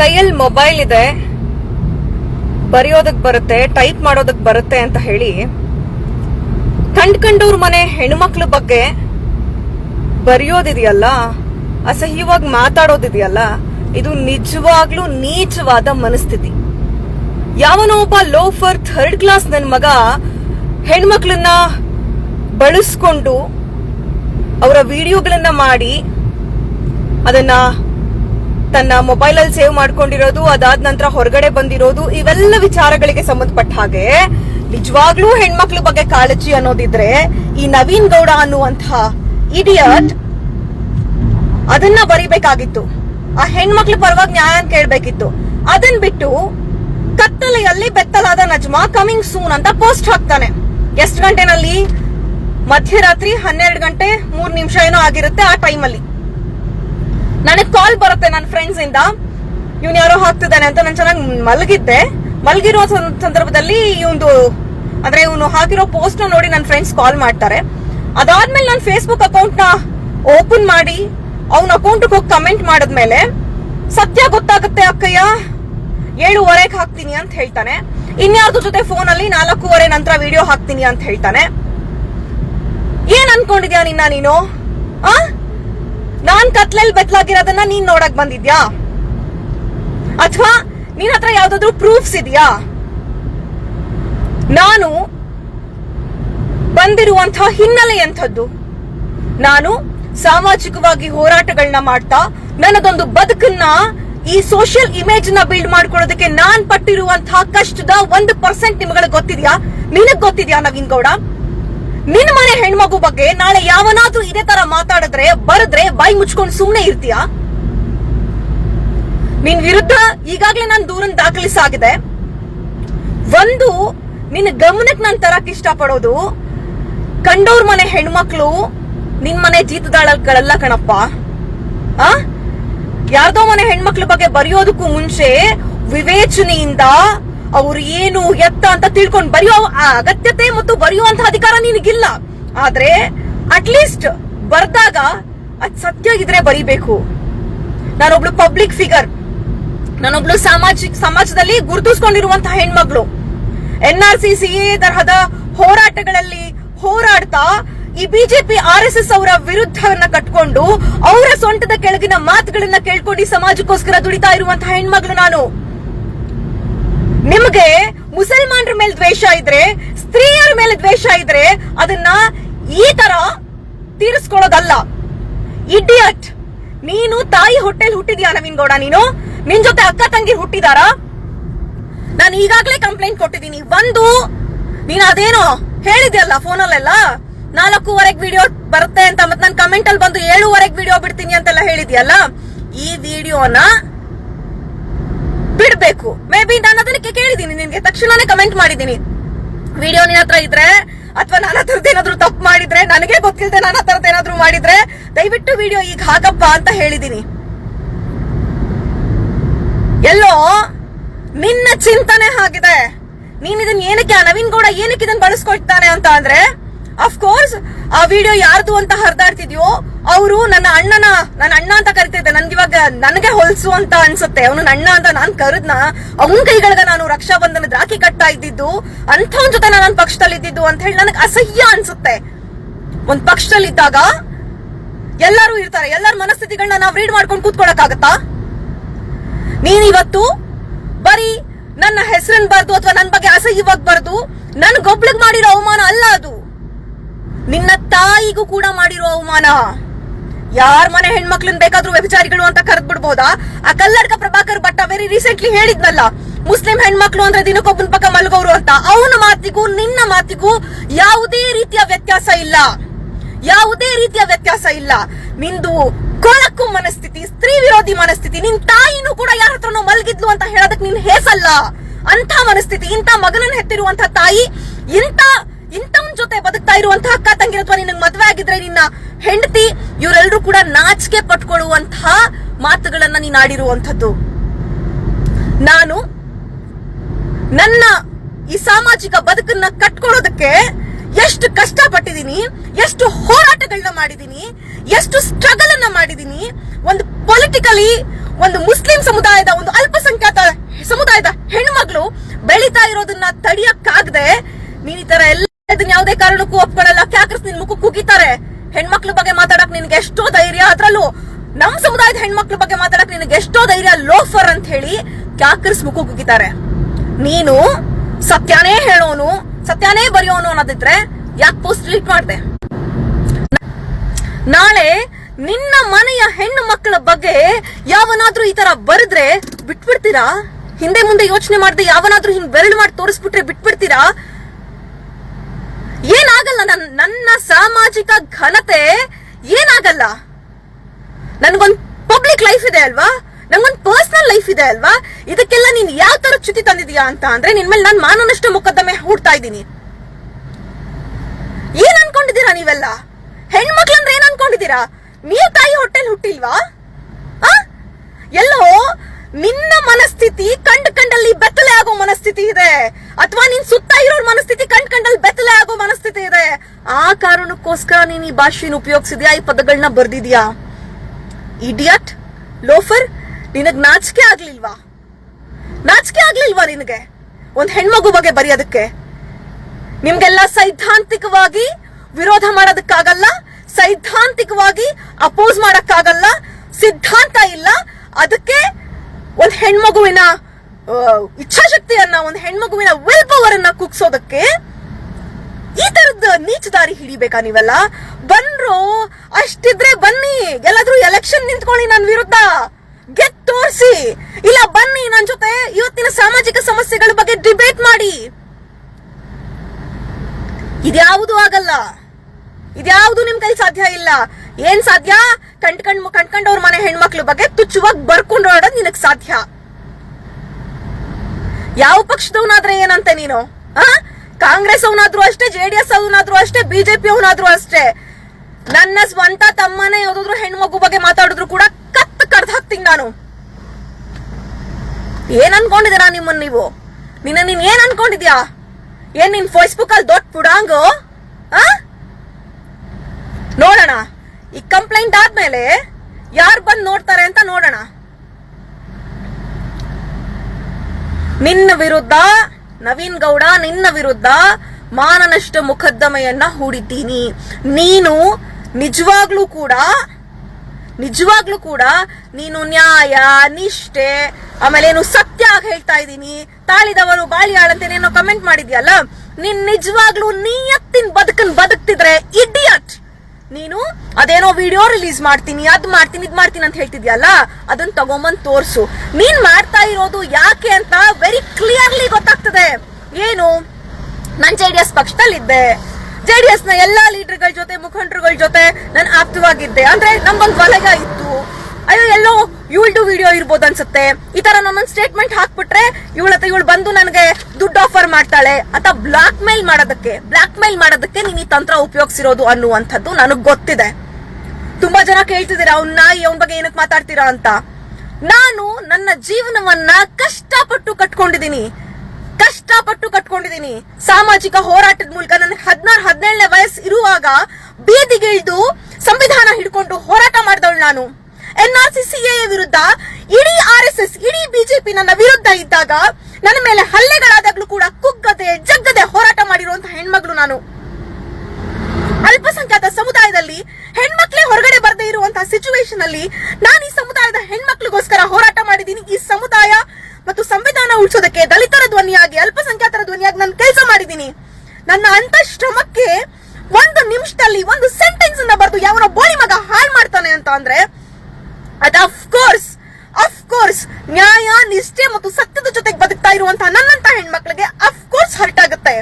ಕೈಯಲ್ಲಿ ಮೊಬೈಲ್ ಇದೆ, ಬರೆಯೋದಕ್ ಬರುತ್ತೆ, ಟೈಪ್ ಮಾಡೋದಕ್ ಬರುತ್ತೆ ಅಂತ ಹೇಳಿ ಕಂಡ್ಕಂಡವ್ರ ಮನೆ ಹೆಣ್ಮಕ್ಳ ಬಗ್ಗೆ ಬರೆಯೋದಿದೆಯಲ್ಲ, ಅಸಹ್ಯವಾಗಿ ಮಾತಾಡೋದಿದೆಯಲ್ಲ, ಇದು ನಿಜವಾಗ್ಲೂ ನೀಚವಾದ ಮನಸ್ಥಿತಿ. ಯಾವನೋ ಒಬ್ಬ ಲೋಫರ್ ಥರ್ಡ್ ಕ್ಲಾಸ್ ನನ್ನ ಮಗ ಹೆಣ್ಮಕ್ಳನ್ನ ಬಳಸ್ಕೊಂಡು ಅವರ ವಿಡಿಯೋಗಳನ್ನ ಮಾಡಿ ಅದನ್ನ ತನ್ನ ಮೊಬೈಲ್ ಅಲ್ಲಿ ಸೇವ್ ಮಾಡ್ಕೊಂಡಿರೋದು, ಅದಾದ ನಂತರ ಹೊರಗಡೆ ಬಂದಿರೋದು, ಇವೆಲ್ಲ ವಿಚಾರಗಳಿಗೆ ಸಂಬಂಧಪಟ್ಟ ಹಾಗೆ ನಿಜವಾಗ್ಲೂ ಹೆಣ್ಮಕ್ಳ ಬಗ್ಗೆ ಕಾಳಜಿ ಅನ್ನೋದಿದ್ರೆ ಈ ನವೀನ್ ಗೌಡ ಅನ್ನುವಂತಹ ಇಡಿಯಟ್ ಅದನ್ನ ಬರಿಬೇಕಾಗಿತ್ತು. ಆ ಹೆಣ್ಮಕ್ಳ ಪರವಾಗಿ ನ್ಯಾಯ ಕೇಳ್ಬೇಕಿತ್ತು. ಅದನ್ ಬಿಟ್ಟು ಕತ್ತಲೆಯಲ್ಲಿ ಬೆತ್ತಲಾದ ನಜ್ಮಾ ಕಮಿಂಗ್ ಸೂನ್ ಅಂತ ಪೋಸ್ಟ್ ಹಾಕ್ತಾನೆ. ಎಷ್ಟು ಗಂಟೆನಲ್ಲಿ? ಮಧ್ಯರಾತ್ರಿ ಹನ್ನೆರಡು ಗಂಟೆ ಮೂರ್ ನಿಮಿಷ ಏನೋ ಆಗಿರುತ್ತೆ ಆ ಟೈಮಲ್ಲಿ ನನಗೆ ಕಾಲ್ ಬರುತ್ತೆ ನನ್ನ ಫ್ರೆಂಡ್ಸ್ ಇಂದ. ಇವ್ನು ಯಾರೋ ಹಾಕ್ತಿದ್ದಾನೆ ಅಂತ ನಾನು ಚೆನ್ನಾಗಿ ಮಲಗಿದ್ದೆ. ಮಲಗಿರುವ ಸಂದರ್ಭದಲ್ಲಿ ಇವಂದು ಅಂದ್ರೆ ಇವನು ಹಾಕಿರೋ ಪೋಸ್ಟ್ ನೋಡಿ ನನ್ನ ಫ್ರೆಂಡ್ಸ್ ಕಾಲ್ ಮಾಡ್ತಾರೆ. ಅದಾದ್ಮೇಲೆ ನನ್ನ ಫೇಸ್ಬುಕ್ ಅಕೌಂಟ್ನ ಓಪನ್ ಮಾಡಿ, ಅವನ ಅಕೌಂಟ್ ಹೋಗಿ ಕಮೆಂಟ್ ಮಾಡಿದ್ಮೇಲೆ, ಸತ್ಯ ಗೊತ್ತಾಗುತ್ತೆ ಅಕ್ಕಯ್ಯ, ಏಳುವರೆಗೆ ಹಾಕ್ತೀನಿ ಅಂತ ಹೇಳ್ತಾನೆ. ಇನ್ಯಾರ್ದು ಜೊತೆ ಫೋನ್ ಅಲ್ಲಿ ನಾಲ್ಕೂವರೆ ನಂತರ ವಿಡಿಯೋ ಹಾಕ್ತೀನಿ ಅಂತ ಹೇಳ್ತಾನೆ. ಏನ್ ಅನ್ಕೊಂಡಿದ್ಯಾ ನಿನ್ನ ನೀನು? ಆ? ನಾನ್ ಕತ್ಲಲ್ಲಿ ಬೆತ್ತಲಾಗಿರೋದನ್ನ ನೀನ್ ನೋಡಕ್ ಬಂದಿದ್ಯಾ? ಅಥವಾ ನಿನ್ ಹತ್ರ ಯಾವ್ದಾದ್ರು ಪ್ರೂಫ್ಸ್ ಇದೆಯಾ? ನಾನು ಬಂದಿರುವಂತಹ ಹಿನ್ನೆಲೆ ಎಂಥದ್ದು? ನಾನು ಸಾಮಾಜಿಕವಾಗಿ ಹೋರಾಟಗಳನ್ನ ಮಾಡ್ತಾ ನನ್ನದೊಂದು ಬದುಕನ್ನ ಈ ಸೋಷಿಯಲ್ ಇಮೇಜ್ನ ಬಿಲ್ಡ್ ಮಾಡ್ಕೊಳ್ಳೋದಕ್ಕೆ ನಾನ್ ಪಟ್ಟಿರುವಂತಹ ಕಷ್ಟದ ಒಂದು ಪರ್ಸೆಂಟ್ ನಿಮ್ಗಳಿಗೆ ಗೊತ್ತಿದ್ಯಾ? ನಿನಗ್ ಗೊತ್ತಿದ್ಯಾ ನವೀನ್ ಗೌಡ? ನಿನ್ ಮನೆ ಹೆಣ್ಮಗು ಬಗ್ಗೆ ನಾಳೆ ಯಾವನಾದ್ರೂ ಇದೇ ತರ ಮಾತಾಡಿದ್ರೆ, ಬರದ್ರೆ ಬಾಯಿ ಮುಚ್ಕೊಂಡು ಸುಮ್ನೆ ಇರ್ತೀಯಾ? ನಿನ್ ವಿರುದ್ಧ ಈಗಾಗ್ಲೇ ನಾನು ದೂರನ್ ದಾಖಲಿಸಾಗಿದೆ. ಒಂದು, ನಿನ್ನ ಗಮನಕ್ಕೆ ನಾನು ತರಕ್ ಇಷ್ಟಪಡೋದು ಕಂಡೋರ್ ಮನೆ ಹೆಣ್ಮಕ್ಳು, ನಿನ್ ಮನೆ ಜೀತದಾಳಗಳೆಲ್ಲ ಕಣಪ್ಪ. ಆ? ಯಾರ್ದೋ ಮನೆ ಹೆಣ್ಮಕ್ಳ ಬಗ್ಗೆ ಬರೆಯೋದಕ್ಕೂ ಮುಂಚೆ ವಿವೇಚನೆಯಿಂದ ಅವ್ರು ಏನು ಎತ್ತ ಅಂತ ತಿಳ್ಕೊಂಡು ಬರೆಯೋ ಆ ಅಗತ್ಯತೆ ಮತ್ತು ಬರೆಯುವಂತ ಅಧಿಕಾರ ನಿನಗಿಲ್ಲ. ಆದ್ರೆ ಅಟ್ಲೀಸ್ಟ್ ಬರ್ದಾಗ ಅದ್ ಸತ್ಯ ಇದ್ರೆ ಬರಿಬೇಕು. ನಾನೊಬ್ಳು ಪಬ್ಲಿಕ್ ಫಿಗರ್ ನಾನೊಬ್ಳು ಸಾಮಾಜಿಕ ಸಮಾಜದಲ್ಲಿ ಗುರುತಿಸ್ಕೊಂಡಿರುವಂತಹ ಹೆಣ್ಮಗಳು. ಎನ್ ಆರ್ ಸಿ ಸಿ ತರಹದ ಹೋರಾಟಗಳಲ್ಲಿ ಹೋರಾಡ್ತಾ ಈ ಬಿಜೆಪಿ ಆರ್ ಎಸ್ ಎಸ್ ಅವರ ವಿರುದ್ಧವನ್ನ ಕಟ್ಕೊಂಡು ಅವರ ಸೊಂಟದ ಕೆಳಗಿನ ಮಾತುಗಳನ್ನ ಕೇಳ್ಕೊಂಡು ಸಮಾಜಕ್ಕೋಸ್ಕರ ದುಡಿತಾ ಇರುವಂತಹ ಹೆಣ್ಮಗಳು ನಾನು. ನಿಮ್ಗೆ ಮುಸಲ್ಮಾನರ ಮೇಲೆ ದ್ವೇಷ ಇದ್ರೆ, ಸ್ತ್ರೀಯರ ಮೇಲೆ ದ್ವೇಷ ಇದ್ರೆ ಅದನ್ನ ಈ ತರ ತೀರಿಸ್ಕೊಳ್ಳೋದಲ್ಲ. ಇಡಿಯಟ್ ನೀನು ತಾಯಿ ಹೊಟ್ಟೆಲ್ ಹುಟ್ಟಿದ್ಯಾ ನವೀನ್ ಗೌಡ ನೀನು? ನಿನ್ ಜೊತೆ ಅಕ್ಕ ತಂಗಿ ಹುಟ್ಟಿದಾರಾ? ನಾನು ಈಗಾಗಲೇ ಕಂಪ್ಲೇಂಟ್ ಕೊಟ್ಟಿದ್ದೀನಿ. ಒಂದು, ನೀನ್ ಅದೇನೋ ಹೇಳಿದ್ಯಲ್ಲ ಫೋನಲ್ಲೆಲ್ಲ? ನಾಲ್ಕೂವರೆಗೆ ವಿಡಿಯೋ ಬರುತ್ತೆ ಅಂತ ಮತ್ತೆ ನಾನು ಕಮೆಂಟ್ ಅಲ್ಲಿ ಬಂದು ಏಳುವರೆಗೆ ವಿಡಿಯೋ ಬಿಡ್ತೀನಿ ಅಂತೆಲ್ಲ ಹೇಳಿದ್ಯಲ್ಲ? ಈ ವಿಡಿಯೋನ ಬಿಡ್ಬೇಕು. ಮೇ ಬಿ ನಾನು ಅದಕ್ಕೆ ಕೇಳಿದೀನಿ ನಿನ್ಗೆ. ತಕ್ಷಣನೇ ಕಮೆಂಟ್ ಮಾಡಿದ್ದೀನಿ. ವಿಡಿಯೋ ನಿನ್ನ ಹತ್ರ ಇದ್ರೆ, ಅಥವಾ ನನ್ನ ಹತ್ರದ ಏನಾದ್ರು ತಪ್ಪು ಮಾಡಿದ್ರೆ, ನನಗೆ ಗೊತ್ತಿಲ್ಲದೆ ನನ್ನ ಹತ್ರದ ಏನಾದ್ರು ಮಾಡಿದ್ರೆ, ದಯವಿಟ್ಟು ವಿಡಿಯೋ ಈಗ ಹಾಕಪ್ಪ ಅಂತ ಹೇಳಿದೀನಿ ಎಲ್ಲೋ, ನಿನ್ನ ಚಿಂತನೆ ಆಗಿದೆ. ನೀನ್ ಇದನ್ನ ಏನಕ್ಕೆ ನವೀನ್ ಗೌಡ ಏನಕ್ಕೆ ಇದನ್ನ ಬಳಸ್ಕೊಳ್ತಾನೆ ಅಂತ ಅಂದ್ರೆ ಕೋರ್ಸ್ ಆ ವಿಡಿಯೋ ಯಾರ್ದು ಅಂತ ಹರಿದಾಡ್ತಿದ್ಯೋ ಅವರು ನನ್ನ ಅಣ್ಣನ, ನನ್ನ ಅಣ್ಣ ಅಂತ ಕರಿತಿದ್ದೆ. ನನ್ಗೆ ಇವಾಗ ನನಗೆ ಹೊಲ್ಸು ಅಂತ ಅನ್ಸುತ್ತೆ. ಅವನು ಅಣ್ಣ ಅಂತ ನಾನ್ ಕರೆದ್ನ, ಅವನ್ ಕೈಗಳಿಗೆ ನಾನು ರಕ್ಷಾ ಬಂಧನ ರಾಖಿ ಕಟ್ತಾ ಇದ್ದಿದ್ದು, ಅಂಥವನ್ ಜೊತೆ ನಾನು ಪಕ್ಷದಲ್ಲಿ ಇದ್ದಿದ್ದು ಅಂತ ಹೇಳಿ ನನಗೆ ಅಸಹ್ಯ ಅನ್ಸುತ್ತೆ. ಒಂದ್ ಪಕ್ಷದಲ್ಲಿದ್ದಾಗ ಎಲ್ಲರೂ ಇರ್ತಾರೆ. ಎಲ್ಲರ ಮನಸ್ಥಿತಿಗಳನ್ನ ನಾವು ರೀಡ್ ಮಾಡ್ಕೊಂಡು ಕೂತ್ಕೊಳಕ್ಕಾಗತ್ತಾ? ನೀನ್ ಇವತ್ತು ಬರೀ ನನ್ನ ಹೆಸರನ್ ಬರ್ದು ಅಥವಾ ನನ್ನ ಬಗ್ಗೆ ಅಸಹ್ಯವಾಗಿ ಬರ್ದು ನನ್ಗೊಬ್ಳಿಗ್ ಮಾಡಿರೋ ಅವಮಾನ ಅಲ್ಲ ಅದು. ನಿನ್ನ ತಾಯಿಗೂ ಕೂಡ ಮಾಡಿರೋ ಅವಮಾನ. ಯಾರ ಮನೆ ಹೆಣ್ಮಕ್ಳನ್ನ ಬೇಕಾದ್ರೂ ವ್ಯಭಿಚಾರಿಗಳು ಅಂತ ಕರೆದ್ ಬಿಡ್ಬೋದಾ ಆ ಕಲ್ಲಡ್ಕ ಪ್ರಭಾಕರ್ ಭಟ್ಟ ವೆರಿ ರೀಸೆಂಟ್ಲಿ ಹೇಳಿದ್ನಲ್ಲ, ಮುಸ್ಲಿಂ ಹೆಣ್ಮಕ್ಳು ಅಂದ್ರೆ ದಿನಕ್ಕೊಬ್ಬನ ಪಕ್ಕ ಮಲಗೋರು ಅಂತ, ಅವನ ಮಾತಿಗೂ, ನಿನ್ನ ಮಾತಿಗೂ ಯಾವುದೇ ರೀತಿಯ ವ್ಯತ್ಯಾಸ ಇಲ್ಲ. ಯಾವುದೇ ರೀತಿಯ ವ್ಯತ್ಯಾಸ ಇಲ್ಲ. ನಿಂದು ಕೊಳಕು ಮನಸ್ಥಿತಿ, ಸ್ತ್ರೀ ವಿರೋಧಿ ಮನಸ್ಥಿತಿ, ನಿನ್ ತಾಯಿನೂ ಕೂಡ ಯಾರ ಹತ್ರನೂ ಮಲಗಿದ್ಲು ಅಂತ ಹೇಳೋದಕ್ ನಿನ್ ಹೇಸಲ್ಲ. ಅಂತ ಮನಸ್ಥಿತಿ ಇಂತ ಮಗನನ್ನ ಹೆತ್ತಿರುವಂತಹ ತಾಯಿ ಇಂತ ಇಂಥವನ್ ಜೊತೆ ಬದುಕ್ತಾ ಇರುವಂತಹ ಅಕ್ಕ ತಂಗಿರತ್ವ ನಿನಗ್ ಮದ್ವೆ ಆಗಿದ್ರೆ ನಿನ್ನ ಹೆಂಡತಿ ಇವರೆಲ್ಲರೂ ಕೂಡ ನಾಚಿಕೆ ಪಟ್ಕೊಳ್ಳುವಂತಹ ಮಾತುಗಳನ್ನ ನೀನ್ ಆಡಿರುವಂಥದ್ದು. ನಾನು ನನ್ನ ಈ ಸಾಮಾಜಿಕ ಬದುಕನ್ನ ಕಟ್ಕೊಳ್ಳೋದಕ್ಕೆ ಎಷ್ಟು ಕಷ್ಟ ಪಟ್ಟಿದೀನಿ ಎಷ್ಟು ಹೋರಾಟಗಳನ್ನ ಮಾಡಿದೀನಿ ಎಷ್ಟು ಸ್ಟ್ರಗಲ್ ಅನ್ನ ಮಾಡಿದೀನಿ ಒಂದು ಪೊಲಿಟಿಕಲಿ ಒಂದು ಮುಸ್ಲಿಂ ಸಮುದಾಯದ ಒಂದು ಅಲ್ಪಸಂಖ್ಯಾತ ಸಮುದಾಯದ ಹೆಣ್ಮಗಳು ಬೆಳೀತಾ ಇರೋದನ್ನ ತಡಿಯಕ್ಕಾಗದೆ ನೀನ್ ಈ ತರ ಎಲ್ಲ ಯಾವುದೇ ಕಾರಣಕ್ಕೂ ಒಪ್ಕೊಳ್ಳಲ್ಲ. ಕ್ಯಾಕ್ರಸ್ ನಿನ್ ಮುಖ ಕುಗಿತಾರೆ ಹೆಣ್ಮಕ್ಳ ಬಗ್ಗೆ ಮಾತಾಡಕ್ ನಿನ್ಗೆ ಎಷ್ಟೋ ಧೈರ್ಯ ಅದ್ರಲ್ಲೂ ನಮ್ ಸಮುದಾಯದ ಹೆಣ್ಮಕ್ಳ ಬಗ್ಗೆ ಮಾತಾಡಕ್ ನಿನ್ಗೆ ಎಷ್ಟೋ ಧೈರ್ಯ ಲೋಫರ್ ಅಂತ ಹೇಳಿ ಕ್ಯಾಕರ್ಸ್ ಮುಖ ಕುಗಿತಾರೆ ನೀನು ಸತ್ಯನೇ ಹೇಳೋನು, ಸತ್ಯನೇ ಬರೆಯೋನು ಅನ್ನೋದಿದ್ರೆ ಯಾಕೆ ಪೋಸ್ಟ್ ಡಿಲೀಟ್ ಮಾಡ್ದೆ? ನಾಳೆ ನಿನ್ನ ಮನೆಯ ಹೆಣ್ಣು ಮಕ್ಕಳ ಬಗ್ಗೆ ಯಾವನಾದ್ರೂ ಈ ತರ ಬರೆದ್ರೆ ಬಿಟ್ಬಿಡ್ತೀರಾ? ಹಿಂದೆ ಮುಂದೆ ಯೋಚನೆ ಮಾಡದೆ ಯಾವನಾದ್ರೂ ಹಿಂಗ್ ಬೆರಳು ಮಾಡಿ ತೋರಿಸ್ಬಿಟ್ರೆ ಬಿಟ್ಬಿಡ್ತೀರಾ? ನನ್ನ ಸಾಮಾಜಿಕ ಘನತೆ ಏನಾಗಲ್ಲ? ನನ್ಗೊಂದ್ ಪಬ್ಲಿಕ್ ಲೈಫ್ ಇದೆ ಅಲ್ವಾ? ನಂಗೊಂದ್ ಪರ್ಸನಲ್ ಲೈಫ್ ಇದೆ ಅಲ್ವಾ? ಇದಕ್ಕೆಲ್ಲ ನೀನ್ ಯಾವ ತರ ಚ್ಯುತಿ ತಂದಿದ್ಯಾ ಅಂತ ಅಂದ್ರೆ ನಿನ್ ಮೇಲೆ ನಾನು ಮಾನನಷ್ಟ ಮೊಕದ್ದಮೆ ಹೂಡ್ತಾ ಇದ್ದೀನಿ. ಏನ್ ಅನ್ಕೊಂಡಿದ್ದೀರಾ ನೀವೆಲ್ಲ? ಹೆಣ್ಮಕ್ಳಂದ್ರೆ ಏನ್ ಅನ್ಕೊಂಡಿದ್ದೀರಾ? ನೀವು ತಾಯಿ ಹೊಟ್ಟೆಲ್ ಹುಟ್ಟಿಲ್ವಾ? ಎಲ್ಲೋ ನಿನ್ನ ಮನಸ್ಥಿತಿ ಕಂಡ್ ಕಂಡಲ್ಲಿ ಬೆತ್ತಲೆ ಆಗೋ ಮನಸ್ಥಿತಿ ಇದೆ. ಅಥವಾ ನಿನ್ ಸುತ್ತ ಇರೋ ಮನಸ್ಥಿತಿ ಕಂಡ್ ಕಂಡಲ್ಲಿ ಬೆತ್ತಲೆ ಆಗೋ ಮನಸ್ಥಿತಿ ಇದೆ. ಆ ಕಾರಣಕ್ಕೋಸ್ಕರ ನೀನ್ ಈ ಭಾಷೆನ ಉಪಯೋಗಿಸಿದ್ಯಾ? ಈ ಪದಗಳನ್ನ ಬರ್ದಿದ್ಯಾ? ಇಡಿಯಟ್? ಲೋಫರ್? ನಿನಗ್ ನಾಚಿಕೆ ಆಗ್ಲಿಲ್ವಾ? ನಾಚಿಕೆ ಆಗ್ಲಿಲ್ವಾ ನಿನಗೆ? ಒಂದ್ ಹೆಣ್ಮಗು ಬಗ್ಗೆ ಬರೆಯೋದಕ್ಕೆ. ನಿಮ್ಗೆಲ್ಲ ಸೈದ್ಧಾಂತಿಕವಾಗಿ ವಿರೋಧ ಮಾಡೋದಕ್ಕಾಗಲ್ಲ, ಸೈದ್ಧಾಂತಿಕವಾಗಿ ಅಪೋಸ್ ಮಾಡಕ್ಕಾಗಲ್ಲ, ಸಿದ್ಧಾಂತ ಇಲ್ಲ. ಅದಕ್ಕೆ ಒಂದ್ ಹೆಣ್ಮಗುವಿನ ಇಚ್ಛಾಶಕ್ತಿಯನ್ನ, ಒಂದ್ ಹೆಣ್ಮಗುವಿನ ವಿಲ್ ಪವರ್ ಅನ್ನ ಕುಗ್ಸೋದಕ್ಕೆ ಈ ತರದ ನೀಚ ದಾರಿ ಹಿಡಿಬೇಕಾ ನೀವೆಲ್ಲ? ಬಂದ್ರು, ಅಷ್ಟಿದ್ರೆ ಬನ್ನಿ, ಎಲ್ಲಾದ್ರೂ ಎಲೆಕ್ಷನ್ ನಿಂತ್ಕೊಳ್ಳಿ ನನ್ನ ವಿರುದ್ಧ. ಗೆದ್ ತೋರಿಸಿ. ಇಲ್ಲ, ಬನ್ನಿ, ನನ್ ಜೊತೆ ಇವತ್ತಿನ ಸಾಮಾಜಿಕ ಸಮಸ್ಯೆಗಳ ಬಗ್ಗೆ ಡಿಬೇಟ್ ಮಾಡಿ. ಇದ್ಯಾವುದು ಆಗಲ್ಲ. ಇದ್ಯಾವುದು ನಿಮ್ ಕೈ ಸಾಧ್ಯ ಇಲ್ಲ. ಏನ್ ಸಾಧ್ಯ? ಕಂಡ್ಕಂಡ್ ಕಂಡ್ಕೊಂಡವ್ರ ಮನೆ ಹೆಣ್ಮಕ್ಳ ಬಗ್ಗೆ ತುಚ್ಚವಾಗಿ ಬರ್ಕೊಂಡು ಓಡೋದ್ ನಿನಗ್ ಸಾಧ್ಯ? ಯಾವ ಪಕ್ಷದವನಾದ್ರೆ ಏನಂತೆ ನೀನು? ಆ? ಕಾಂಗ್ರೆಸ್ ಅವನಾದ್ರೂ ಅಷ್ಟೇ, ಜೆ ಡಿ ಎಸ್ ಅವನಾದ್ರೂ ಅಷ್ಟೇ ಬಿಜೆಪಿ ಅವನಾದ್ರೂ ಅಷ್ಟೇ. ನನ್ನ ಸ್ವಂತ ತಮ್ಮನೇ ಯಾವ್ದಾದ್ರು ಹೆಣ್ಮಗು ಬಗ್ಗೆ ಮಾತಾಡಿದ್ರು ಕೂಡ ಕತ್ ಕಡ್ದು ಹಾಕ್ತೀನಿ ನಾನು. ಏನ್ ಅನ್ಕೊಂಡಿದ್ದೀರಾ ನಿಮ್ಮನ್ನ ನೀವು? ನಿನ್ನ ನೀನ್ ಏನ್ ಅನ್ಕೊಂಡಿದ್ಯಾ? ಏನ್ ನಿನ್ ಫೇಸ್ಬುಕ್ ಅಲ್ಲಿ ದೊಡ್ಡ ಪುಡಾಂಗು? ನೋಡೋಣ. ಈ ಕಂಪ್ಲೇಂಟ್ ಆದ್ಮೇಲೆ ಯಾರು ಬಂದು ನೋಡ್ತಾರೆ ಅಂತ ನೋಡೋಣ. ನಿನ್ನ ವಿರುದ್ಧ, ನವೀನ್ ಗೌಡ, ನಿನ್ನ ವಿರುದ್ಧ ಮಾನನಷ್ಟ ಮೊಕದ್ದಮೆಯನ್ನ ಹೂಡಿದ್ದೀನಿ. ನೀನು ನಿಜವಾಗ್ಲೂ ಕೂಡ ನಿಜವಾಗ್ಲೂ ಕೂಡ ನೀನು ನ್ಯಾಯ, ನಿಷ್ಠೆ, ಆಮೇಲೆ ಏನು ಸತ್ಯ ಆಗಿ ಹೇಳ್ತಾ ಇದ್ದೀನಿ. ತಾಳಿದವರು ಬಾಳಿ ನೀನು ಕಮೆಂಟ್ ಮಾಡಿದ್ಯಲ್ಲ, ನೀನ್ ನಿಜವಾಗ್ಲೂ ನಿಯತ್ತಿನ ಬದುಕನ್ ಬದುಕ್ತಿದ್ರೆ ಇಡಿಯಟ್ ನೀನು ಅದೇನೋ ವಿಡಿಯೋ ರಿಲೀಸ್ ಮಾಡ್ತೀನಿ, ಅದ್ ಮಾಡ್ತೀನಿ, ಇದ್ ಮಾಡ್ತೀನಿ ಅಂತ ಹೇಳ್ತಿದ್ಯಲ್ಲ? ಅದನ್ನ ತಗೊಂಬಂದ್ ತೋರ್ಸು. ನೀನ್ ಮಾಡ್ತಾ ಇರೋದು ಯಾಕೆ ಅಂತ ವೆರಿ ಕ್ಲಿಯರ್ಲಿ ಗೊತ್ತಾಗ್ತದೆ. ಏನು? ನಾನ್ ಜೆಡಿಎಸ್ ಪಕ್ಷದಲ್ಲಿದ್ದೆ. ಎಸ್ನ ಎಲ್ಲಾ ಲೀಡರ್ಗಳ ಜೊತೆ, ಮುಖಂಡರುಗಳ ಜೊತೆ ನಾನು ಆಪ್ತವಾಗಿದ್ದೆ. ಅಂದ್ರೆ ನಮ್ಗೊಂದ್ ವಲಯ ಇತ್ತು. ಅಯ್ಯೋ, ಎಲ್ಲೋ ಇವಳ್ದು ವಿಡಿಯೋ ಇರ್ಬೋದು ಅನ್ಸುತ್ತೆ. ಈ ತರ ನನ್ನೊಂದು ಸ್ಟೇಟ್ಮೆಂಟ್ ಹಾಕ್ಬಿಟ್ರೆ ಇವಳ ಹತ್ರ ಇವಳು ಬಂದು ನನಗೆ ದುಡ್ಡು ಆಫರ್ ಮಾಡ್ತಾಳೆ. ಅಥವಾ ಬ್ಲಾಕ್ ಮೇಲ್ ಮಾಡೋದಕ್ಕೆ ಬ್ಲಾಕ್ ಮೇಲ್ ಮಾಡೋದಕ್ಕೆ ನೀನು ಈ ತಂತ್ರ ಉಪಯೋಗಿಸಿರೋದು ಅನ್ನುವಂಥದ್ದು ನನಗ್ ಗೊತ್ತಿದೆ. ತುಂಬಾ ಜನ ಕೇಳ್ತಿದ್ದೀರಾ? ಅವ್ನ ಅವನ ಬಗ್ಗೆ ಏನಕ್ಕೆ ಮಾತಾಡ್ತೀರಾ ಅಂತ? ನಾನು ನನ್ನ ಜೀವನವನ್ನ ಕಷ್ಟಪಟ್ಟು ಕಟ್ಕೊಂಡಿದ್ದೀನಿ. ಕಷ್ಟಪಟ್ಟು ಕಟ್ಕೊಂಡಿದ್ದೀನಿ. ಸಾಮಾಜಿಕ ಹೋರಾಟದ ಮೂಲಕ ನನಗೆ ಹದಿನಾರು, ಹದಿನೇಳನೇ ವಯಸ್ಸು ಇರುವಾಗ ಬೀದಿಗಿಳಿದು ಸಂವಿಧಾನ ಹಿಡ್ಕೊಂಡು ಹೋರಾಟ ಮಾಡಿದವಳು ನಾನು. ಎನ್ ಆರ್ ಸಿ ಸಿ ವಿರುದ್ಧ ಇಡೀ ಆರ್ ಎಸ್ ಎಸ್, ಇಡೀ ಬಿಜೆಪಿ ನನ್ನ ವಿರುದ್ಧ ಇದ್ದಾಗ ನನ್ನ ಮೇಲೆ ಹಲ್ಲೆಗಳಾದಾಗ್ಲೂ ಕೂಡ ಕುಗ್ಗದೆ, ಜಗ್ಗದೆ ಹೋರಾಟ ಮಾಡಿರುವಂತಹ ಹೆಣ್ಮಗಳು ನಾನು. ಅಲ್ಪಸಂಖ್ಯಾತ ಸಮುದಾಯದಲ್ಲಿ ಹೆಣ್ಮಕ್ಳೇ ಹೊರಗಡೆ ಬರದೇ ಇರುವಂತಹ ಸಿಚುವೇಶನ್ ಅಲ್ಲಿ ನಾನು ಈ ಸಮುದಾಯದ ಹೆಣ್ಮಕ್ಳಿಗೋಸ್ಕರ ಹೋರಾಟ ಮಾಡಿದ್ದೀನಿ. ಈ ಸಮುದಾಯ ಮತ್ತು ಸಂವಿಧಾನ ಉಳಿಸೋದಕ್ಕೆ ದಲಿತರ ಧ್ವನಿಯಾಗಿ, ಅಲ್ಪಸಂಖ್ಯಾತರ ಧ್ವನಿಯಾಗಿ ನಾನು ಕೆಲಸ ಮಾಡಿದ್ದೀನಿ. ನನ್ನ ಅಂತ ಶ್ರಮಕ್ಕೆ ಒಂದು ನಿಮಿಷದಲ್ಲಿ ಒಂದು ಸೆಂಟೆನ್ಸ್ ಅನ್ನ ಬರೆದು ಯಾವನೋ ಬೋಳಿ ಮಗ ಹಾಳು ಮಾಡ್ತಾನೆ ಅಂತ ಅಂದ್ರೆ, ಅದ ಅಫ್ಕೋರ್ಸ್ ಅಫ್ಕೋರ್ಸ್ ನ್ಯಾಯ, ನಿಷ್ಠೆ ಮತ್ತು ಸತ್ಯದ ಜೊತೆಗೆ ಬದುಕ್ತಾ ಇರುವಂತಹ ನನ್ನಂತ ಹೆಣ್ಮಕ್ಳಿಗೆ ಅಫ್ಕೋರ್ಸ್ ಹರ್ಟ್ ಆಗುತ್ತೆ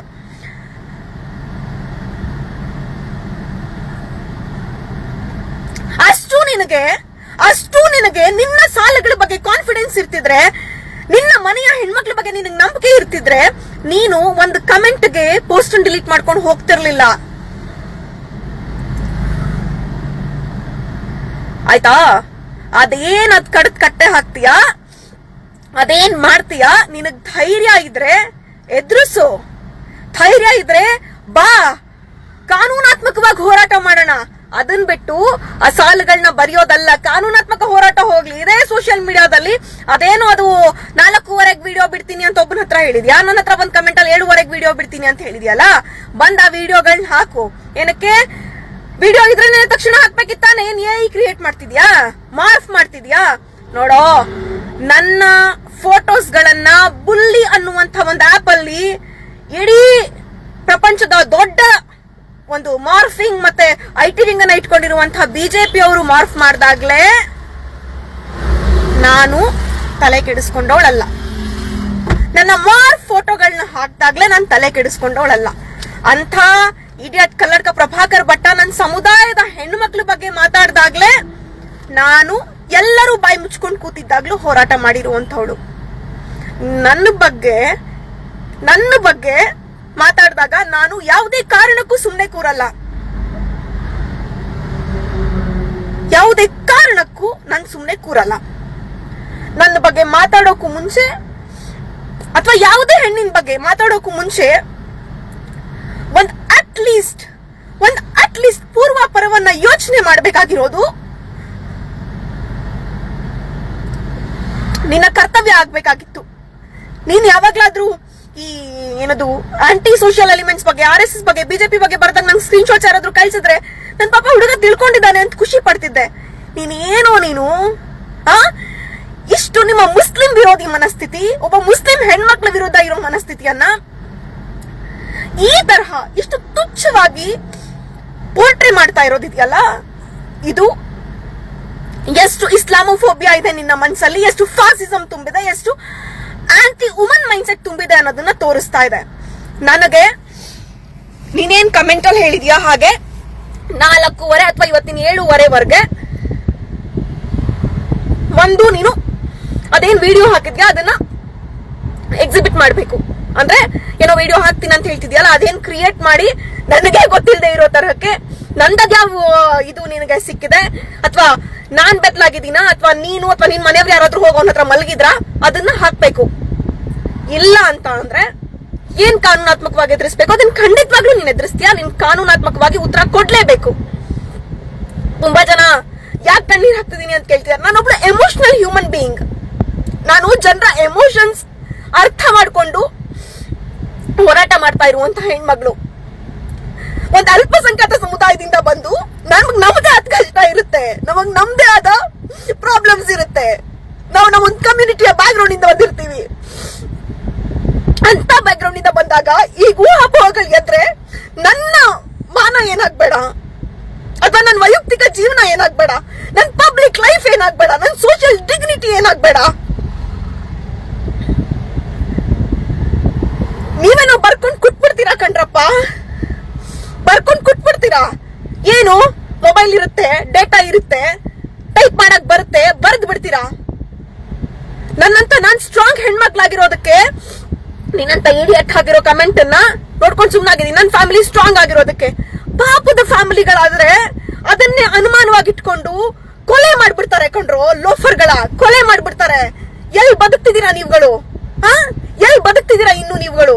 ಅಷ್ಟು ನಿನಗೆ? ಅಷ್ಟು ನಿನಗೆ ನಿನ್ನ ಸಾಲಗಳ ಬಗ್ಗೆ ಕಾನ್ಫಿಡೆನ್ಸ್ ಇರ್ತಿದ್ರೆ, ನಿನ್ನ ಮನೆಯ ಹೆಣ್ಮಕ್ಳ ಬಗ್ಗೆ ನಿನಗೆ ನಂಬಿಕೆ ಇರ್ತಿದ್ರೆ, ನೀನು ಒಂದು ಕಮೆಂಟ್ಗೆ ಪೋಸ್ಟ್ ಡಿಲೀಟ್ ಮಾಡ್ಕೊಂಡು ಹೋಗ್ತಿರ್ಲಿಲ್ಲ. ಆಯ್ತಾ? ಅದೇನ್ ಅದ್ ಕಡದ್ ಕಟ್ಟೆ ಹಾಕ್ತೀಯಾ? ಅದೇನ್ ಮಾಡ್ತೀಯಾ? ನಿನಗ್ ಧೈರ್ಯ ಇದ್ರೆ ಎದುರಿಸು. ಧೈರ್ಯ ಇದ್ರೆ ಬಾ. ಕಾನೂನಾತ್ಮಕವಾಗಿ ಹೋರಾಟ ಮಾಡೋಣ. ಅದನ್ ಬಿಟ್ಟು ಆ ಸಾಲುಗಳನ್ನ ಬರೆಯೋದಲ್ಲ, ಕಾನೂನಾತ್ಮಕ ಹೋರಾಟ ಹೋಗಿ ಹೋಗ್ಲಿ, ಇದೇ ಸೋಷಿಯಲ್ ಮೀಡಿಯಾದಲ್ಲಿ ಅದೇನು ಅದು ನಾಲ್ಕೂವರೆಗೆ ವಿಡಿಯೋ ಬಿಡ್ತೀನಿ ಅಂತ ಒಬ್ಬನ ಹತ್ರ ಹೇಳಿದ್ಯಾ? ನನ್ನ ಹತ್ರ ಬಂದ್ ಕಮೆಂಟ್ ಅಲ್ಲಿ ಏಳುವರೆಗೆ ವಿಡಿಯೋ ಬಿಡ್ತೀನಿ ಅಂತ ಹೇಳಿದ್ಯಲ್ಲ? ಬಂದ ಆ ವಿಡಿಯೋಗಳನ್ನ ಹಾಕು. ಏನಕ್ಕೆ? ವಿಡಿಯೋ ಇದ್ರೆ ತಕ್ಷಣ ಹಾಕ್ಬೇಕಿತ್ತಾನೆ? ಏನ್ ಏ ಕ್ರಿಯೇಟ್ ಮಾಡ್ತಿದ್ಯಾ? ಮಾರ್ಫ್ ಮಾಡ್ತಿದ್ಯಾ? ನೋಡೋ, ನನ್ನ ಫೋಟೋಸ್ ಗಳನ್ನ ಬುಲ್ಲಿ ಅನ್ನುವಂತ ಒಂದು ಆಪ್ ಅಲ್ಲಿ ಇಡೀ ಪ್ರಪಂಚದ ದೊಡ್ಡ ಒಂದು ಮಾರ್ಫಿಂಗ್ ಮತ್ತೆ ಐಟಿ ಅನ್ನ ಇಟ್ಕೊಂಡಿರುವಂತಹ ಬಿಜೆಪಿ ಅವರು ಮಾರ್ಫ್ ಮಾಡ್ದಾಗ್ಲೇ ನಾನು ತಲೆ ಕೆಡಿಸ್ಕೊಂಡವಳಲ್ಲ. ನನ್ನ ಮಾರ್ಫ್ ಫೋಟೋಗಳನ್ನ ಹಾಕ್ದಾಗ್ಲೇ ನಾನು ತಲೆ ಕೆಡಿಸ್ಕೊಂಡವಳಲ್ಲ. ಅಂಥ ಇಡಿಯಟ್ ಕಲ್ಲಡ್ಕ ಪ್ರಭಾಕರ್ ಭಟ್ಟ ನನ್ನ ಸಮುದಾಯದ ಹೆಣ್ಮಕ್ಳ ಬಗ್ಗೆ ಮಾತಾಡಿದಾಗ್ಲೇ ನಾನು ಎಲ್ಲರೂ ಬಾಯಿ ಮುಚ್ಕೊಂಡು ಕೂತಿದ್ದಾಗ್ಲೂ ಹೋರಾಟ ಮಾಡಿರುವಂಥವಳು. ನನ್ನ ಬಗ್ಗೆ ನನ್ನ ಬಗ್ಗೆ ಮಾತಾಡಿದಾಗ ನಾನು ಯಾವುದೇ ಕಾರಣಕ್ಕೂ ಸುಮ್ಮನೆ ಕೂರಲ್ಲ. ಯಾವುದೇ ಕಾರಣಕ್ಕೂ ನಾನು ಸುಮ್ಮನೆ ಕೂರಲ್ಲ. ನನ್ನ ಬಗ್ಗೆ ಮಾತಾಡೋಕು ಮುಂಚೆ ಅಥವಾ ಯಾವುದೇ ಹೆಣ್ಣಿನ ಬಗ್ಗೆ ಮಾತಾಡೋಕು ಮುಂಚೆ ಒಂದ್ ಅಟ್ ಲೀಸ್ಟ್ ಒಂದ್ ಅಟ್ ಲೀಸ್ಟ್ ಪೂರ್ವಾಪರವನ್ನ ಯೋಚನೆ ಮಾಡಬೇಕಾಗಿರೋದು ನಿನ್ನ ಕರ್ತವ್ಯ ಆಗ್ಬೇಕಾಗಿತ್ತು. ನೀನ್ ಯಾವಾಗ್ಲಾದ್ರೂ ಈ, ಏನದು ಆಂಟಿ ಸೋಷಿಯಲ್ ಎಲಿಮೆಂಟ್ಸ್ ಬಗ್ಗೆ ಆರ್ ಎಸ್ ಎಸ್ ಬಗ್ಗೆ ಬಿಜೆಪಿ ಬಗ್ಗೆ ಬರ್ದಾಗ ನಂಗೆ ಸ್ಕ್ರೀನ್ ಶಾಟ್ಸ್ ಯಾರಾದ್ರೂ ಕಳ್ಸಿದ್ರೆ ನನ್ ಪಾಪ ಹುಡುಗ ತಿಳ್ಕೊಂಡಿದ್ದಾನೆ ಅಂತ ಖುಷಿ ಪಡ್ತಿದ್ದೆ. ನೀನೇನೋ ನೀನು, ಆ? ಇಷ್ಟು ನಿಮ್ಮ ಮುಸ್ಲಿಂ ವಿರೋಧಿ ಮನಸ್ಥಿತಿ, ಒಬ್ಬ ಮುಸ್ಲಿಂ ಹೆಣ್ಮಕ್ಳ ವಿರುದ್ಧ ಇರೋ ಮನಸ್ಥಿತಿಯನ್ನ ಈ ತರಹ ಇಷ್ಟು ತುಚ್ಛವಾಗಿ ಪೋಲ್ಟ್ರಿ ಮಾಡ್ತಾ ಇರೋದಿದೆಯಲ್ಲ? ಇದು ಎಷ್ಟು ಇಸ್ಲಾಮೋಫೋಬಿಯಾ ಇದೆ ನಿನ್ನ ಮನಸ್ಸಲ್ಲಿ ಎಷ್ಟು ಫಾಸಿಸಂ ತುಂಬಿದೆ, ಎಷ್ಟು ಆಂಟಿ ವುಮನ್ ಮೈಂಡ್ಸೆಟ್ ತುಂಬಿದೆ ಅನ್ನೋದನ್ನ ತೋರಿಸ್ತಾ ಇದೆ. ನನಗೆ ನೀನೇನ್ ಕಮೆಂಟ್ ಅಲ್ಲಿ ಹೇಳಿದ್ಯಾ ಹಾಗೆ ನಾಲ್ಕೂವರೆ ಅಥವಾ ಇವತ್ತಿನ ಏಳುವರೆವರೆಗೆ ಒಂದು ನೀನು ಅದೇನ್ ವಿಡಿಯೋ ಹಾಕಿದ್ಯಾ? ಅದನ್ನ ಎಕ್ಸಿಬಿಟ್ ಮಾಡ್ಬೇಕು. ಅಂದ್ರೆ ಏನೋ ವಿಡಿಯೋ ಹಾಕ್ತೀನಿ ಅಂತ ಹೇಳ್ತಿದ್ಯಲ್ಲ, ಅದೇನ್ ಕ್ರಿಯೇಟ್ ಮಾಡಿ ನನಗೆ ಗೊತ್ತಿಲ್ಲದೆ ಇರೋ ತರಹಕ್ಕೆ ನಂದದ್ಯಾವ ಇದು ನಿನಗೆ ಸಿಕ್ಕಿದೆ? ಅಥವಾ ನಾನ್ ಬೆತ್ತಲಾಗಿದ್ದೀನ ಅಥವಾ ನೀನು ಅಥವಾ ನಿನ್ ಮನೆಯವ್ರು ಯಾರಾದ್ರೂ ಹೋಗೋನ್ ಹತ್ರ ಮಲಗಿದ್ರ? ಅದನ್ನ ಹಾಕ್ಬೇಕು. ಇಲ್ಲ ಅಂತ ಅಂದ್ರೆ ಏನ್ ಕಾನೂನಾತ್ಮಕವಾಗಿ ಎದುರಿಸ್ಬೇಕು? ಅದನ್ನ ಖಂಡಿತವಾಗ್ಲೂ ನೀನ್ ಎದುರಿಸ್ತೀಯಾ? ನಿನ್ ಕಾನೂನಾತ್ಮಕವಾಗಿ ಉತ್ತರ ಕೊಡ್ಲೇಬೇಕು. ತುಂಬಾ ಜನ, ಯಾಕೆ ಕಣ್ಣೀರ್ ಹಾಕ್ತಿದೀನಿ ಅಂತ ಕೇಳ್ತಿದಾರೆ ನಾನು ಒಬ್ಬ ಎಮೋಷನಲ್ ಹ್ಯೂಮನ್ ಬೀಯಿಂಗ್ ನಾನು ಜನರ ಎಮೋಷನ್ಸ್ ಅರ್ಥ ಮಾಡ್ಕೊಂಡು ಹೋರಾಟ ಮಾಡ್ತಾ ಇರುವಂತ ಹೆಣ್ಮಗಳು. ಒಂದ್ ಅಲ್ಪಸಂಖ್ಯಾತ ಸಮುದಾಯದಿಂದ ಬಂದು ನಮಗ್ ನಮ್ದೇ ಆದ ಕಷ್ಟ ಇರುತ್ತೆ. ನಮಗ್ ನಮ್ದೇ ಆದ ಪ್ರಾಬ್ಲಮ್ಸ್ ಇರುತ್ತೆ. ನಾವು ನಮ್ಮ ಒಂದು ಕಮ್ಯುನಿಟಿಯ ಬ್ಯಾಕ್ ಗ್ರೌಂಡ್ ಇಂದ ಬಂದಿರ್ತೀವಿ. ಅಂತ ಬ್ಯಾಕ್ ಗ್ರೌಂಡ್ ಇಂದ ಬಂದಾಗ ಈಗ ಊಹಾಪೋಹಗಳು ಎದ್ರೆ ನನ್ನ ಮಾನ ಏನಾಗ್ಬೇಡ. ಅಥವಾ ನನ್ನ ವೈಯಕ್ತಿಕ ಜೀವನ ಏನಾಗ್ಬೇಡ. ನನ್ನ ಪಬ್ಲಿಕ್ ಲೈಫ್ ಏನಾಗ್ಬೇಡ. ನನ್ನ ಸೋಷಿಯಲ್ ಡಿಗ್ನಿಟಿ ಏನಾಗ್ಬೇಡ ನೀವೇನೋ ಬರ್ಕೊಂಡ್ ಕುಟ್ಬಿಡ್ತೀರಾ ಕಣ್ರಪ್ಪ ಬರ್ಕೊಂಡ್ ಕುಟ್ಬಿಡ್ತೀರಾ ಏನು ಮೊಬೈಲ್ ಇರುತ್ತೆ ಡೇಟಾ ಇರುತ್ತೆ ಟೈಪ್ ಮಾಡಕ್ ಬರುತ್ತೆ ಬರ್ದ್ ಬಿಡ್ತೀರಾ ನನ್ನಂತ ನಾನ್ ಸ್ಟ್ರಾಂಗ್ ಹೆಣ್ಮಕ್ಳಾಗಿರೋದಕ್ಕೆ ನಿನ್ನಂತ ಇಡಿಯಟ್ ಹಾಕಿರೋ ಕಮೆಂಟ್ ಅನ್ನ ನೋಡ್ಕೊಂಡು ಸುಮ್ಮನಾಗಿದ್ದೀನಿ ನನ್ನ ಫ್ಯಾಮಿಲಿ ಸ್ಟ್ರಾಂಗ್ ಆಗಿರೋದಕ್ಕೆ. ಪಾಪದ ಫ್ಯಾಮಿಲಿಗಳಾದ್ರೆ ಅದನ್ನೇ ಅನುಮಾನವಾಗಿ ಇಟ್ಕೊಂಡು ಕೊಲೆ ಮಾಡ್ಬಿಡ್ತಾರೆ ಕಣ್ರು ಲೋಫರ್ಗಳ ಕೊಲೆ ಮಾಡ್ಬಿಡ್ತಾರೆ. ಎಲ್ಲಿ ಬದುಕ್ತಿದ್ದೀರಾ ನೀವುಗಳು? ಹಾ ಎಲ್ಲಿ ಬದುಕ್ತಿದ್ದೀರಾ ಇನ್ನು ನೀವುಗಳು?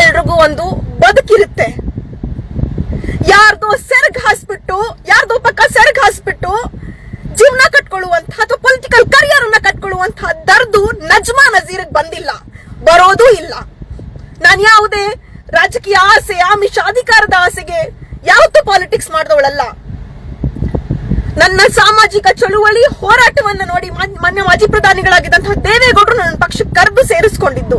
ಎಲ್ರಿಗೂ ಒಂದು ಬದುಕಿರುತ್ತೆ. ಯಾರ್ದೋ ಸೆರ್ಗ್ ಹಾಸ್ಬಿಟ್ಟು ಯಾರ್ದೋ ಪಕ್ಕ ಸೆರ್ಗ್ ಹಾಸ್ಬಿಟ್ಟು ಜೀವನ ಕಟ್ಕೊಳ್ಳುವಂತ ಅಥವಾ ಪೊಲಿಟಿಕಲ್ ಕರಿಯರ್ ಅನ್ನ ಕಟ್ಕೊಳ್ಳುವಂತಹ ದರ್ದು ನಜ್ಮಾ ನಜೀರ್ ಬಂದಿಲ್ಲ. ಬರೋದೂ ಇಲ್ಲ. ನಾನು ಯಾವುದೇ ರಾಜಕೀಯ ಆಸೆ, ಆಮಿಷ, ಅಧಿಕಾರದ ಆಸೆಗೆ ಯಾವತ್ತೂ ಪಾಲಿಟಿಕ್ಸ್ ಮಾಡಿದವಳಲ್ಲ. ನನ್ನ ಸಾಮಾಜಿಕ ಚಳುವಳಿ ಹೋರಾಟವನ್ನು ನೋಡಿ ಮಾನ್- ಮಾನ್ಯ ಮಾಜಿ ಪ್ರಧಾನಿಗಳಾಗಿದ್ದಂತಹ ದೇವೇಗೌಡರು ನನ್ನ ಪಕ್ಷಕ್ಕೆ ಕರೆದು ಸೇರಿಸ್ಕೊಂಡಿದ್ದು.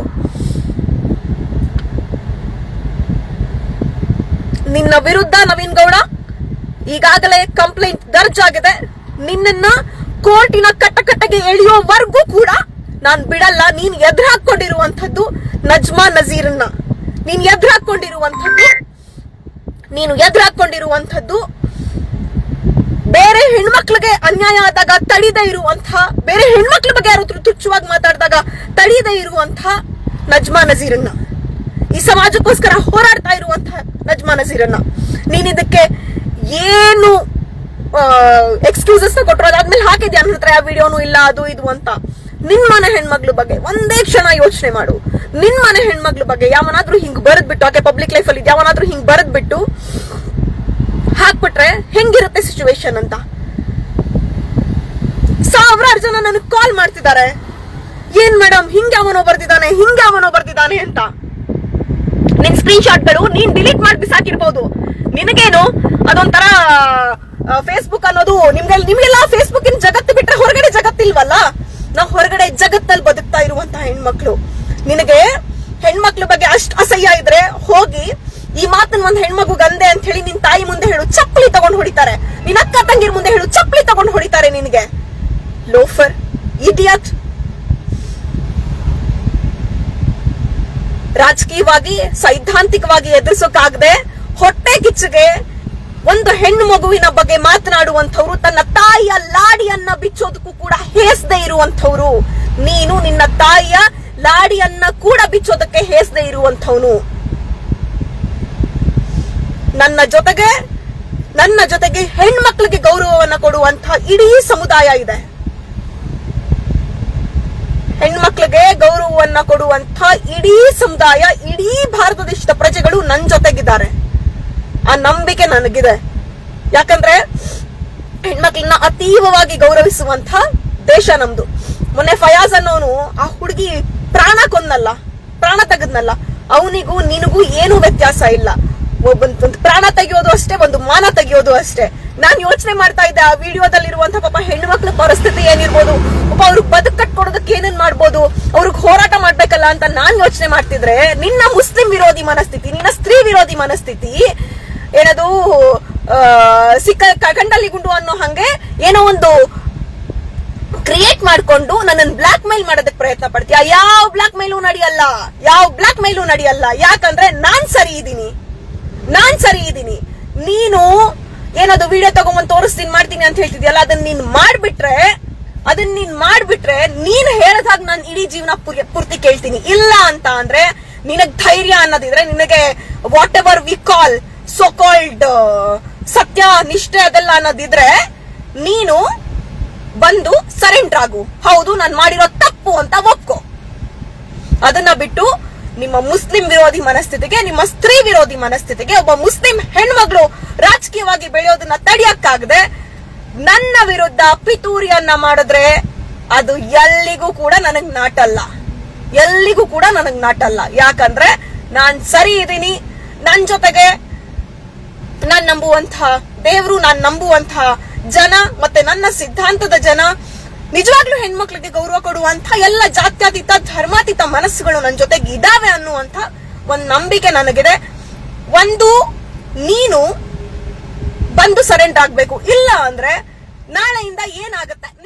ನಿನ್ನ ವಿರುದ್ಧ ನವೀನ್ ಗೌಡ ಈಗಾಗಲೇ ಕಂಪ್ಲೇಂಟ್ ದರ್ಜ್ ಆಗಿದೆ ನಿನ್ನನ್ನ ಕೋರ್ಟಿನ ಕಟ್ಟಕಟ್ಟೆಗೆ ಎಳೆಯೋವರೆಗೂ ಕೂಡ ನಾನು ಬಿಡಲ್ಲ, ನೀನ್ ಎದುರು ಹಾಕೊಂಡಿರುವಂತದ್ದು ನಜ್ಮಾ ನಜೀರನ್ನ. ನೀನ್ ಎದುರು ಹಾಕೊಂಡಿರುವಂತದ್ದು ನೀನು ಎದುರು ಹಾಕೊಂಡಿರುವಂತದ್ದು ಬೇರೆ ಹೆಣ್ಮಕ್ಳಿಗೆ ಅನ್ಯಾಯ ಆದಾಗ ತಡಿದೇ ಇರುವಂತ ಬೇರೆ ಹೆಣ್ಮಕ್ಳ ಬಗ್ಗೆ ಯಾರು ತುಚ್ಛವಾಗಿ ಮಾತಾಡಿದಾಗ ತಡಿದೇ ಇರುವಂತ ನಜ್ಮಾ ನಜೀರನ್ನ. ಈ ಸಮಾಜಕ್ಕೋಸ್ಕರ ಹೋರಾಡ್ತಾ ಇರುವಂತಹ ನಜ್ಮಾ ನಜೀರನ್ನ. ನೀನ್ ಇದಕ್ಕೆ ಏನು ಎಕ್ಸ್ಕ್ಯೂಸಸ್ ಕೊಟ್ಟರು ಹಾಕಿದ್ಯಾ ನನ್ನ ಹತ್ರ ವಿಡಿಯೋನು ಇಲ್ಲ, ಅದು ಇದು ಅಂತ. ನಿನ್ ಮನೆ ಹೆಣ್ಮಗ್ಳು ಬಗ್ಗೆ ಒಂದೇ ಕ್ಷಣ ಯೋಚನೆ ಮಾಡು. ನಿನ್ ಮನೆ ಹೆಣ್ಮಗ್ಳ ಬಗ್ಗೆ ಯಾವನಾದ್ರೂ ಹಿಂಗ್ ಬರೆದ್ಬಿಟ್ಟು, ಆಕೆ ಪಬ್ಲಿಕ್ ಲೈಫ್ ಅಲ್ಲಿ ಯಾವನಾದ್ರೂ ಹಿಂಗ್ ಬರೆದ್ಬಿಟ್ಟು ಹಾಕ್ಬಿಟ್ರೆ ಹೆಂಗಿರುತ್ತೆ ಸಿಚುವೇಶನ್ ಅಂತ? ಸಾವಿರಾರು ಜನ ನನಗೆ ಕಾಲ್ ಮಾಡ್ತಿದ್ದಾರೆ. ಏನ್ ಮೇಡಮ್ ಹಿಂಗೆ ಅವನೋ ಬರ್ದಿದ್ದಾನೆ, ಹಿಂಗೆ ಅವನೋ ಬರ್ದಿದ್ದಾನೆ ಅಂತ. ನಿನ್ ಸ್ಕ್ರೀನ್ ಶಾಟ್ಗಳು ನೀನ್ ಡಿಲೀಟ್ ಮಾಡಿ ಬಿಸಾಕಿರ್ಬೋದು ನಿನಗೇನು ಅದೊಂಥರ ಫೇಸ್ಬುಕ್ ಅನ್ನೋದು ನಿಮ್ಗೆ ನಿಮ್ಗೆಲ್ಲ ಫೇಸ್ಬುಕ್ ಇನ್ ಜಗತ್ತು ಬಿಟ್ರೆ ಹೊರಗಡೆ ಜಗತ್ತಿಲ್ವಲ್ಲ? ನಾವು ಹೊರಗಡೆ ಜಗತ್ತಲ್ಲಿ ಬದುಕ್ತಾ ಇರುವಂತಹ ಹೆಣ್ಮಕ್ಳು. ನಿನಗೆ ಹೆಣ್ಮಕ್ಳ ಬಗ್ಗೆ ಅಷ್ಟು ಅಸಹ್ಯ ಇದ್ರೆ ಹೋಗಿ ಈ ಮಾತನ್ನ ಒಂದ್ ಹೆಣ್ಮಗು ಗಂದೆ ಅಂತ ಹೇಳಿ ನಿನ್ ತಾಯಿ ಮುಂದೆ ಹೇಳು, ಚಪ್ಪಲಿ ತಗೊಂಡ್ ಹೊಡಿತಾರೆ. ನಿನ್ ಅಕ್ಕ ತಂಗಿರ್ ಮುಂದೆ ಹೇಳು, ಚಪ್ಪಲಿ ತಗೊಂಡ್ ಹೊಡಿತಾರೆ ನಿನಗೆ. Loafer, idiot. ರಾಜಕೀಯವಾಗಿ, ಸೈದ್ಧಾಂತಿಕವಾಗಿ ಎದುರಿಸೋಕಾಗದೆ ಹೊಟ್ಟೆ ಕಿಚ್ಚಗೆ ಒಂದು ಹೆಣ್ಣು ಮಗುವಿನ ಬಗ್ಗೆ ಮಾತನಾಡುವಂಥವ್ರು, ತನ್ನ ತಾಯಿಯ ಲಾಡಿಯನ್ನ ಬಿಚ್ಚೋದಕ್ಕೂ ಕೂಡ ಹೇಸದೆ ಇರುವಂಥವ್ರು. ನೀನು ನಿನ್ನ ತಾಯಿಯ ಲಾಡಿಯನ್ನ ಕೂಡ ಬಿಚ್ಚೋದಕ್ಕೆ ಹೇಸದೆ ಇರುವಂಥವನು. ನನ್ನ ಜೊತೆಗೆ ನನ್ನ ಜೊತೆಗೆ ಹೆಣ್ಮಕ್ಳಿಗೆ ಗೌರವವನ್ನ ಕೊಡುವಂತ ಇಡೀ ಸಮುದಾಯ ಇದೆ. ಹೆಣ್ಮಕ್ಳಿಗೆ ಗೌರವವನ್ನ ಕೊಡುವಂತ ಇಡೀ ಸಮುದಾಯ, ಇಡೀ ಭಾರತ ದೇಶದ ಪ್ರಜೆಗಳು ನನ್ನ ಜೊತೆಗಿದ್ದಾರೆ. ಆ ನಂಬಿಕೆ ನನಗಿದೆ. ಯಾಕಂದ್ರೆ ಹೆಣ್ಮಕ್ಳನ್ನ ಅತೀವವಾಗಿ ಗೌರವಿಸುವಂತ ದೇಶ ನಮ್ದು. ಮೊನ್ನೆ ಫಯಾಜ್ ಅನ್ನೋನು ಆ ಹುಡುಗಿ ಪ್ರಾಣ ಕೊಂದಲ್ಲ ಪ್ರಾಣ ತೆಗದ್ನಲ್ಲ. ಅವನಿಗೂ ನಿನಗೂ ಏನು ವ್ಯತ್ಯಾಸ ಇಲ್ಲ. ಒಂದು ಪ್ರಾಣ ತೆಗೆಯೋದು ಅಷ್ಟೇ, ಒಂದು ಮಾನ ತೆಗೆಯೋದು ಅಷ್ಟೇ. ನಾನ್ ಯೋಚನೆ ಮಾಡ್ತಾ ಇದ್ದೆ, ಆ ವಿಡಿಯೋದಲ್ಲಿರುವಂತ ಪಾಪ ಹೆಣ್ಮಕ್ಳ ಪರಿಸ್ಥಿತಿ ಏನಿರ್ಬೋದು, ಪಾಪ ಅವ್ರಿಗೆ ಬದುಕು ಕಟ್ಕೊಡೋದಕ್ಕೆ ಏನೇನ್ ಮಾಡ್ಬೋದು, ಅವ್ರಿಗೆ ಹೋರಾಟ ಮಾಡ್ಬೇಕಲ್ಲ ಅಂತ ನಾನ್ ಯೋಚನೆ ಮಾಡ್ತಿದ್ರೆ, ನಿನ್ನ ಮುಸ್ಲಿಂ ವಿರೋಧಿ ಮನಸ್ಥಿತಿ, ನಿನ್ನ ಸ್ತ್ರೀ ವಿರೋಧಿ ಮನಸ್ಥಿತಿ ಏನದು ಸಿಕ್ಕ, ಕ- ಕಂಡಲ್ಲಿ ಗುಂಡು ಅನ್ನೋ ಹಂಗೆ ಏನೋ ಒಂದು ಕ್ರಿಯೇಟ್ ಮಾಡ್ಕೊಂಡು ನನ್ನನ್ನು ಬ್ಲಾಕ್ ಮೇಲ್ ಮಾಡೋದಕ್ಕೆ ಪ್ರಯತ್ನ ಪಡ್ತೀಯ? ಯಾವ ಬ್ಲಾಕ್ ಮೇಲೂ ನಡೆಯಲ್ಲ. ಯಾವ ಬ್ಲಾಕ್ ಮೇಲೂ ನಡೆಯಲ್ಲ. ಯಾಕಂದ್ರೆ ನಾನ್ ಸರಿ ಇದ್ದೀನಿ ನಾನ್ ಸರಿ ಇದ್ದೀನಿ ನೀನು ಏನದು ವಿಡಿಯೋ ತಗೊಂಬಂದು ತೋರಿಸ್ತೀನಿ, ಮಾಡ್ತೀನಿ ಅಂತ ಹೇಳ್ತಿದ್ಯಲ್ಲ, ಅದನ್ನ ನೀನ್ ಮಾಡ್ಬಿಟ್ರೆ, ಅದನ್ನ ನೀನ್ ಮಾಡ್ಬಿಟ್ರೆ ನೀನ್ ಹೇಳದಾಗ ನಾನು ಇಡೀ ಜೀವನ ಪೂರ್- ಪೂರ್ತಿ ಕೇಳ್ತೀನಿ. ಇಲ್ಲ ಅಂತ ಅಂದ್ರೆ ನಿನಗ್ ಧೈರ್ಯ ಅನ್ನೋದಿದ್ರೆ ನಿನಗೆ whatever we call so ಸತ್ಯ ನಿಷ್ಠೆ ಅದೆಲ್ಲ ಅನ್ನೋದಿದ್ರೆ ನೀನು ಬಂದು ಸರೆಂಡರ್ ಆಗು. ಹೌದು, ನಾನು ಮಾಡಿರೋ ತಪ್ಪು ಅಂತ ಒಪ್ಕೋ. ಅದನ್ನ ಬಿಟ್ಟು ನಿಮ್ಮ ಮುಸ್ಲಿಂ ವಿರೋಧಿ ಮನಸ್ಥಿತಿಗೆ, ನಿಮ್ಮ ಸ್ತ್ರೀ ವಿರೋಧಿ ಮನಸ್ಥಿತಿಗೆ ಒಬ್ಬ ಮುಸ್ಲಿಂ ಹೆಣ್ಮಗಳು ರಾಜಕೀಯವಾಗಿ ಬೆಳೆಯೋದನ್ನ ತಡೆಯಕ್ಕಾಗದೆ ನನ್ನ ವಿರುದ್ಧ ಪಿತೂರಿಯನ್ನ ಮಾಡಿದ್ರೆ ಅದು ಎಲ್ಲಿಗೂ ಕೂಡ ನನಗ್ ನಾಟಲ್ಲ. ಎಲ್ಲಿಗೂ ಕೂಡ ನನಗ್ ನಾಟಲ್ಲ. ಯಾಕಂದ್ರೆ ನಾನ್ ಸರಿ ಇದ್ದೀನಿ ನನ್ ಜೊತೆಗೆ ನಾನ್ ನಂಬುವಂತಹ ದೇವರು ನಾನ್ ನಂಬುವಂತಹ ಜನ ಮತ್ತೆ ನನ್ನ ಸಿದ್ಧಾಂತದ ಜನ, ನಿಜವಾಗ್ಲೂ ಹೆಣ್ಮಕ್ಳಿಗೆ ಗೌರವ ಕೊಡುವಂತ ಎಲ್ಲ ಜಾತ್ಯತೀತ, ಧರ್ಮಾತೀತ ಮನಸ್ಸುಗಳು ನನ್ನ ಜೊತೆಗೆ ಇದಾವೆ ಅನ್ನುವಂತ ಒಂದ್ ನಂಬಿಕೆ ನನಗಿದೆ. ಒಂದು, ನೀನು ಬಂದು ಸರೆಂಡರ್ ಆಗ್ಬೇಕು. ಇಲ್ಲ ಅಂದ್ರೆ ನಾಳೆಯಿಂದ ಏನಾಗತ್ತೆ?